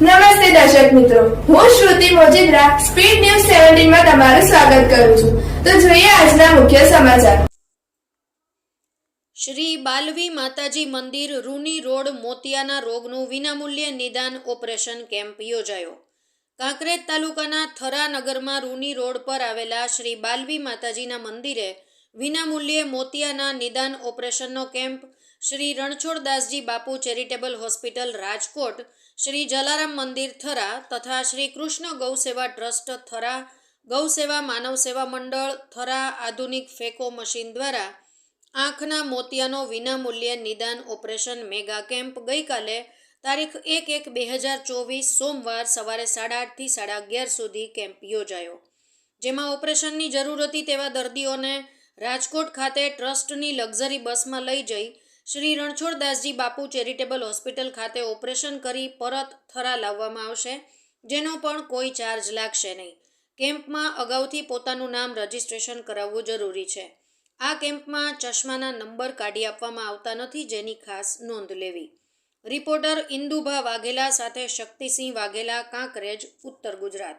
નમસ્તે દર્શક મિત્રો. હું શ્રુતિ મોજીદ્રા, સ્પીડ ન્યૂઝ સેવન્ટીનમાં તમારું સ્વાગત કરું છું. તો જોઈએ આજના મુખ્ય સમાચાર. શ્રી બાલવી માતાજી મંદિર રૂની રોડ મોતિયાના રોગનું વિનામૂલ્યે નિદાન ઓપરેશન કેમ્પ યોજાયો. કાંકરેજ તાલુકાના થરા નગરમાં રૂની રોડ પર આવેલા શ્રી બાલવી માતાજીના મંદિરે વિનામૂલ્યે મોતિયાના નિદાન ઓપરેશનનો camp, Shri Ranchhoddasji Bapu charitable hospital, Rajkot, Shri Jalaram મંદિર, થરા તથા શ્રી કૃષ્ણ ગૌસેવા ટ્રસ્ટ, થરા ગૌસેવા માનવ સેવા મંડળ, થરા આધુનિક ફેકો મશીન દ્વારા આંખના મોતિયાનો વિનામૂલ્યે નિદાન ઓપરેશન મેગા કેમ્પ ગઈકાલે તારીખ એક એક બે હજાર ચોવીસ સોમવાર સવારે સાડા આઠથી સાડા અગિયાર સુધી કેમ્પ યોજાયો. જેમાં ઓપરેશનની જરૂર હતી તેવા દર્દીઓને રાજકોટ ખાતે ટ્રસ્ટની લક્ઝરી બસમાં લઈ જઈ શ્રી રણછોડદાસજી બાપુ ચેરિટેબલ હોસ્પિટલ ખાતે ઓપરેશન કરી પરત થરા લાવવામાં આવશે, જેનો પણ કોઈ ચાર્જ લાગશે નહીં. કેમ્પમાં અગાઉથી પોતાનું નામ રજીસ્ટ્રેશન કરાવવું જરૂરી છે. આ કેમ્પમાં ચશ્માના નંબર કાઢી આપવામાં આવતા નથી જેની ખાસ નોંધ લેવી. રિપોર્ટર ઇન્દુભા વાઘેલા સાથે શક્તિસિંહ વાઘેલા, કાંકરેજ, ઉત્તર ગુજરાત.